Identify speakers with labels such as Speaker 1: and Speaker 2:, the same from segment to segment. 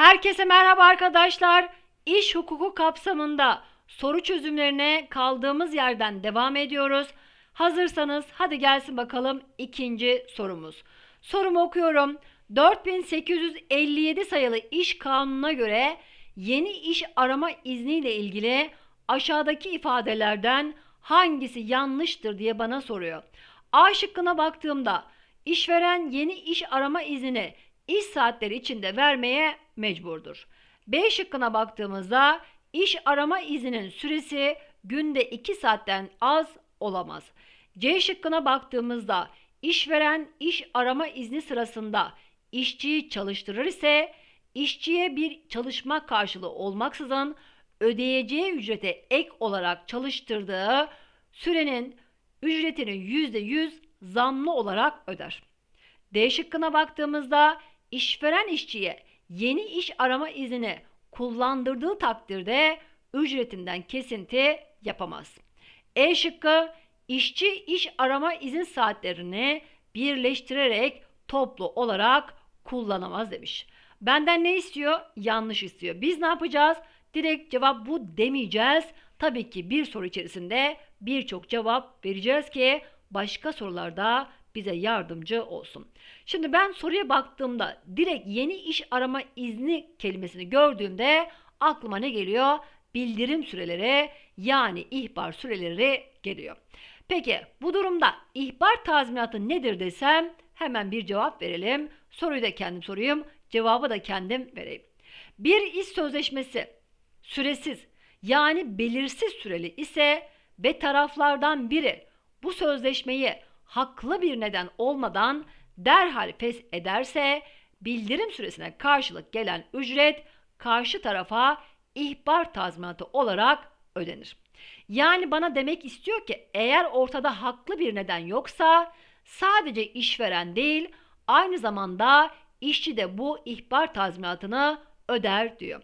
Speaker 1: Herkese merhaba arkadaşlar. İş hukuku kapsamında soru çözümlerine kaldığımız yerden devam ediyoruz. Hazırsanız hadi gelsin bakalım ikinci sorumuz. Sorumu okuyorum. 4857 sayılı iş kanununa göre yeni iş arama izniyle ilgili aşağıdaki ifadelerden hangisi yanlıştır diye bana soruyor. A şıkkına baktığımda işveren yeni iş arama iznini iş saatleri içinde vermeye mecburdur. B şıkkına baktığımızda iş arama izninin süresi günde 2 saatten az olamaz. C şıkkına baktığımızda işveren iş arama izni sırasında işçiyi çalıştırır ise işçiye bir çalışma karşılığı olmaksızın ödeyeceği ücrete ek olarak çalıştırdığı sürenin ücretini %100 zamlı olarak öder. D şıkkına baktığımızda işveren işçiye yeni iş arama iznini kullandırdığı takdirde ücretinden kesinti yapamaz. E şıkkı işçi iş arama izin saatlerini birleştirerek toplu olarak kullanamaz demiş. Benden ne istiyor? Yanlış istiyor. Biz ne yapacağız? Direkt cevap bu demeyeceğiz. Tabii ki bir soru içerisinde birçok cevap vereceğiz ki başka sorularda bize yardımcı olsun. Şimdi ben soruya baktığımda direkt yeni iş arama izni kelimesini gördüğümde aklıma ne geliyor? Bildirim süreleri yani ihbar süreleri geliyor. Peki bu durumda ihbar tazminatı nedir desem hemen bir cevap verelim. Soruyu da kendim sorayım, cevabı da kendim vereyim. Bir iş sözleşmesi süresiz yani belirsiz süreli ise ve taraflardan biri bu sözleşmeyi haklı bir neden olmadan derhal pes ederse bildirim süresine karşılık gelen ücret karşı tarafa ihbar tazminatı olarak ödenir. Yani bana demek istiyor ki eğer ortada haklı bir neden yoksa sadece işveren değil aynı zamanda işçi de bu ihbar tazminatını öder diyor.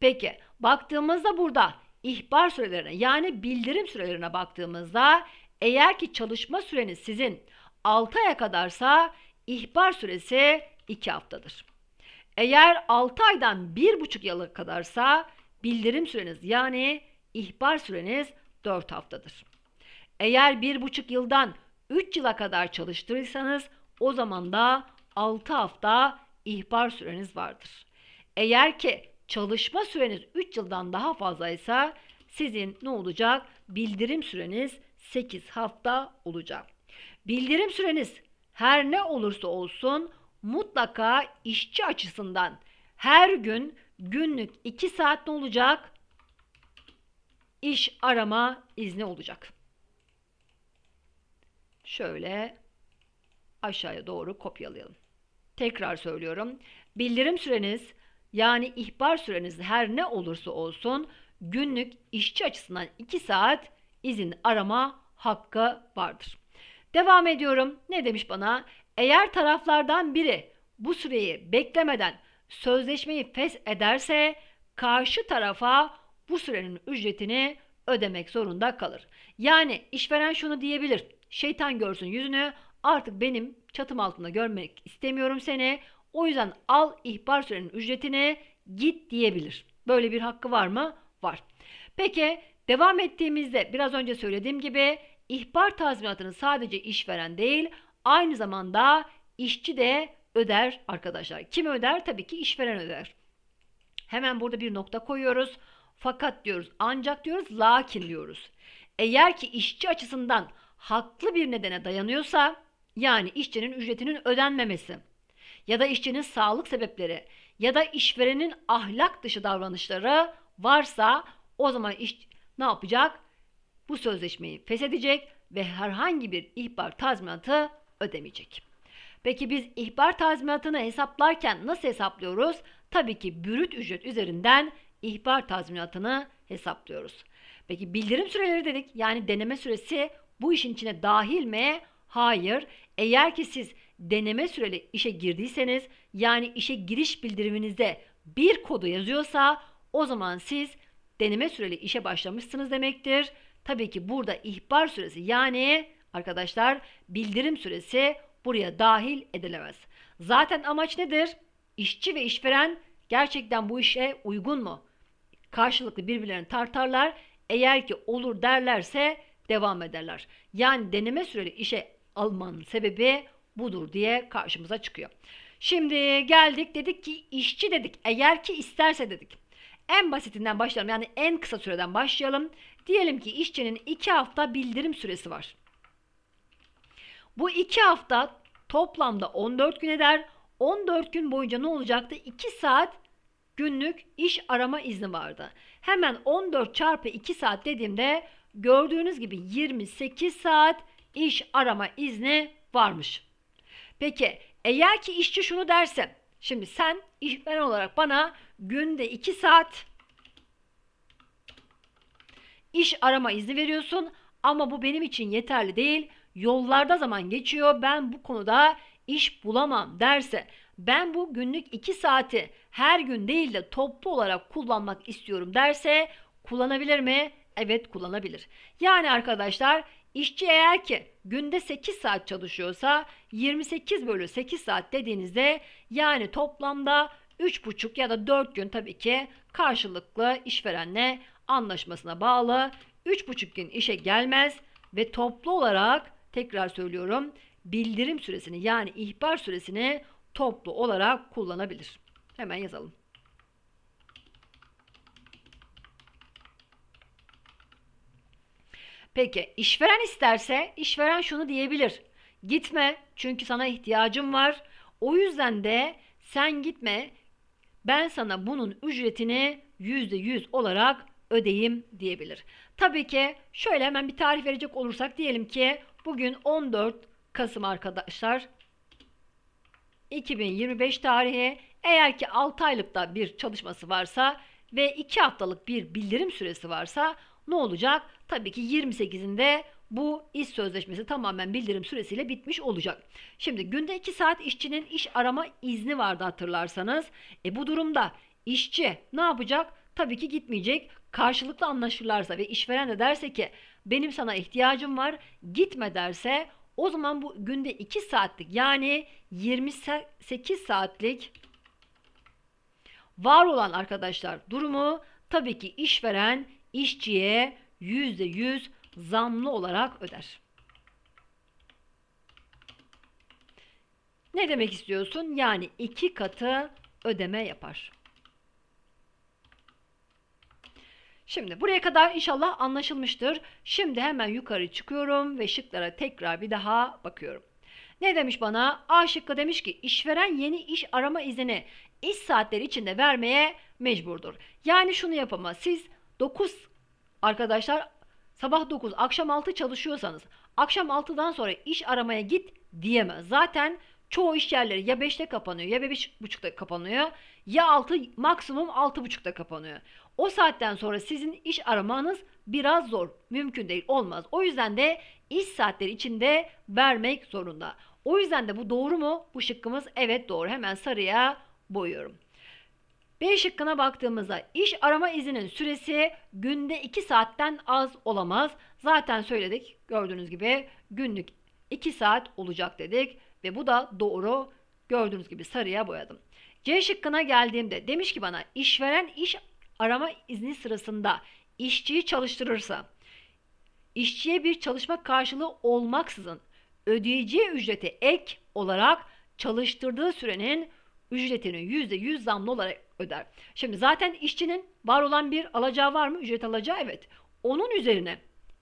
Speaker 1: Peki baktığımızda burada ihbar sürelerine yani bildirim sürelerine baktığımızda eğer ki çalışma süreniz sizin 6 aya kadarsa ihbar süresi 2 haftadır. Eğer 6 aydan 1,5 yıla kadarsa bildirim süreniz yani ihbar süreniz 4 haftadır. Eğer 1,5 yıldan 3 yıla kadar çalıştırırsanız o zaman da 6 hafta ihbar süreniz vardır. Eğer ki çalışma süreniz 3 yıldan daha fazlaysa sizin ne olacak? Bildirim süreniz 8 hafta olacak. Bildirim süreniz her ne olursa olsun mutlaka işçi açısından her gün günlük 2 saat ne olacak? İş arama izni olacak. Şöyle aşağıya doğru kopyalayalım. Tekrar söylüyorum. Bildirim süreniz yani ihbar süreniz her ne olursa olsun günlük işçi açısından 2 saat izin arama hakkı vardır. Devam ediyorum. Ne demiş bana? Eğer taraflardan biri bu süreyi beklemeden sözleşmeyi fes ederse karşı tarafa bu sürenin ücretini ödemek zorunda kalır. Yani işveren şunu diyebilir. Şeytan görsün yüzünü artık benim çatım altında görmek istemiyorum seni. O yüzden al ihbar sürenin ücretini git diyebilir. Böyle bir hakkı var mı? Var. Peki devam ettiğimizde biraz önce söylediğim gibi ihbar tazminatını sadece işveren değil aynı zamanda işçi de öder arkadaşlar. Kim öder? Tabii ki işveren öder. Hemen burada bir nokta koyuyoruz. Fakat diyoruz, ancak diyoruz, lakin diyoruz. Eğer ki işçi açısından haklı bir nedene dayanıyorsa, yani işçinin ücretinin ödenmemesi ya da işçinin sağlık sebepleri ya da işverenin ahlak dışı davranışları varsa o zaman iş ne yapacak? Bu sözleşmeyi feshedecek ve herhangi bir ihbar tazminatı ödemeyecek. Peki biz ihbar tazminatını hesaplarken nasıl hesaplıyoruz? Tabii ki bürüt ücret üzerinden ihbar tazminatını hesaplıyoruz. Peki bildirim süreleri dedik. Yani deneme süresi bu işin içine dahil mi? Hayır. Eğer ki siz deneme süreli işe girdiyseniz yani işe giriş bildiriminizde bir kodu yazıyorsa o zaman siz deneme süreli işe başlamışsınız demektir. Tabii ki burada ihbar süresi yani arkadaşlar bildirim süresi buraya dahil edilemez. Zaten amaç nedir? İşçi ve işveren Gerçekten bu işe uygun mu? Karşılıklı birbirlerini tartarlar. Eğer ki olur derlerse devam ederler. Yani deneme süreli işe almanın sebebi budur diye karşımıza çıkıyor. Şimdi geldik dedik ki işçi dedik. Eğer ki isterse dedik. En basitinden başlayalım. Yani en kısa süreden başlayalım. Diyelim ki işçinin 2 hafta bildirim süresi var. Bu 2 hafta toplamda 14 gün eder. 14 gün boyunca ne olacaktı? 2 saat günlük iş arama izni vardı. Hemen 14 çarpı 2 saat dediğimde gördüğünüz gibi 28 saat iş arama izni varmış. Peki eğer ki işçi şunu derse şimdi sen işveren olarak bana günde 2 saat iş arama izni veriyorsun ama bu benim için yeterli değil. Yollarda zaman geçiyor. Ben bu konuda iş bulamam derse ben bu günlük 2 saati her gün değil de toplu olarak kullanmak istiyorum derse kullanabilir mi? Evet kullanabilir. Yani arkadaşlar işçi eğer ki günde 8 saat çalışıyorsa 28 bölü 8 saat dediğinizde yani toplamda 3,5 ya da 4 gün tabii ki karşılıklı işverenle anlaşmasına bağlı 3,5 gün işe gelmez ve toplu olarak tekrar söylüyorum bildirim süresini yani ihbar süresini toplu olarak kullanabilir. Hemen yazalım. Peki işveren isterse işveren şunu diyebilir. Gitme çünkü sana ihtiyacım var. O yüzden de sen gitme. Ben sana bunun ücretini %100 olarak ödeyim diyebilir. Tabii ki şöyle hemen bir tarih verecek olursak diyelim ki bugün 14 Kasım arkadaşlar 2025 tarihi eğer ki 6 aylıkta bir çalışması varsa ve 2 haftalık bir bildirim süresi varsa ne olacak? Tabii ki 28'inde bu iş sözleşmesi tamamen bildirim süresiyle bitmiş olacak. Şimdi günde 2 saat işçinin iş arama izni vardı hatırlarsanız. E bu durumda işçi ne yapacak? Tabii ki gitmeyecek. Karşılıklı anlaşırlarsa ve işveren de derse ki benim sana ihtiyacım var gitme derse o zaman bu günde 2 saatlik yani 28 saatlik var olan arkadaşlar durumu tabii ki işveren işçiye %100 zamlı olarak öder. Ne demek istiyorsun? Yani iki katı ödeme yapar. Şimdi buraya kadar inşallah anlaşılmıştır. Şimdi hemen yukarı çıkıyorum ve şıklara tekrar bir daha bakıyorum. Ne demiş bana? A şıkkı demiş ki işveren yeni iş arama izni iş saatleri içinde vermeye mecburdur. Yani şunu yapamaz. Siz 9 arkadaşlar sabah 9 akşam 6 çalışıyorsanız akşam 6'dan sonra iş aramaya git diyemez. Zaten çoğu iş yerleri ya 5'te kapanıyor ya 5.30'da kapanıyor ya 6 maksimum 6.30'da kapanıyor. O saatten sonra sizin iş aramanız biraz zor. Mümkün değil, olmaz. O yüzden de iş saatleri içinde vermek zorunda. O yüzden de bu doğru mu? Bu şıkkımız evet doğru. Hemen sarıya boyuyorum. B şıkkına baktığımızda iş arama izinin süresi günde 2 saatten az olamaz. Zaten söyledik. Gördüğünüz gibi günlük 2 saat olacak dedik ve bu da doğru. Gördüğünüz gibi sarıya boyadım. C şıkkına geldiğimde demiş ki bana işveren iş arama izni sırasında işçiyi çalıştırırsa işçiye bir çalışma karşılığı olmaksızın ödeyeceği ücreti ek olarak çalıştırdığı sürenin ücretini %100 zamlı olarak öder. Şimdi zaten işçinin var olan bir alacağı var mı? Ücret alacağı evet. Onun üzerine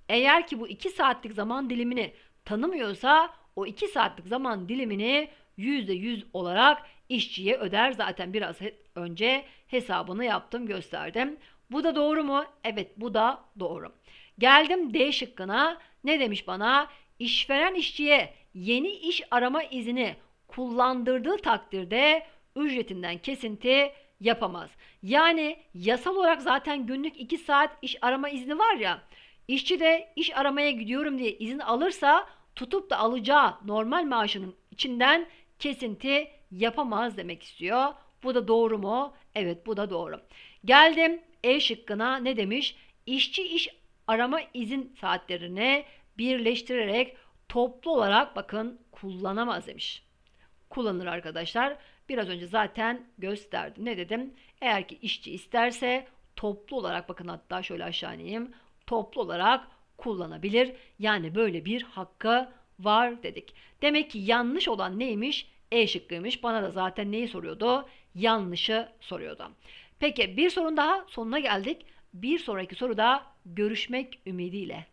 Speaker 1: eğer ki bu 2 saatlik zaman dilimini tanımıyorsa o 2 saatlik zaman dilimini %100 olarak işçiye öder. Zaten biraz önce hesabını yaptım gösterdim. Bu da doğru mu? Evet bu da doğru. Geldim D şıkkına. Ne demiş bana? İşveren işçiye yeni iş arama izni kullandırdığı takdirde ücretinden kesinti yapamaz. Yani yasal olarak zaten günlük 2 saat iş arama izni var ya. İşçi de iş aramaya gidiyorum diye izin alırsa tutup da alacağı normal maaşının içinden kesinti yapamaz demek istiyor. Bu da doğru mu? Evet bu da doğru. Geldim E şıkkına ne demiş? İşçi iş arama izin saatlerini birleştirerek toplu olarak bakın kullanamaz demiş. Kullanır arkadaşlar. Biraz önce zaten gösterdim. Ne dedim? Eğer ki işçi isterse toplu olarak bakın hatta şöyle aşağı ineyim. Toplu olarak kullanabilir. Yani böyle bir hakkı var dedik. Demek ki yanlış olan neymiş? E şıkkıymış. Bana da zaten neyi soruyordu? Yanlışı soruyordu. Peki bir sorun daha sonuna geldik. Bir sonraki soruda görüşmek ümidiyle.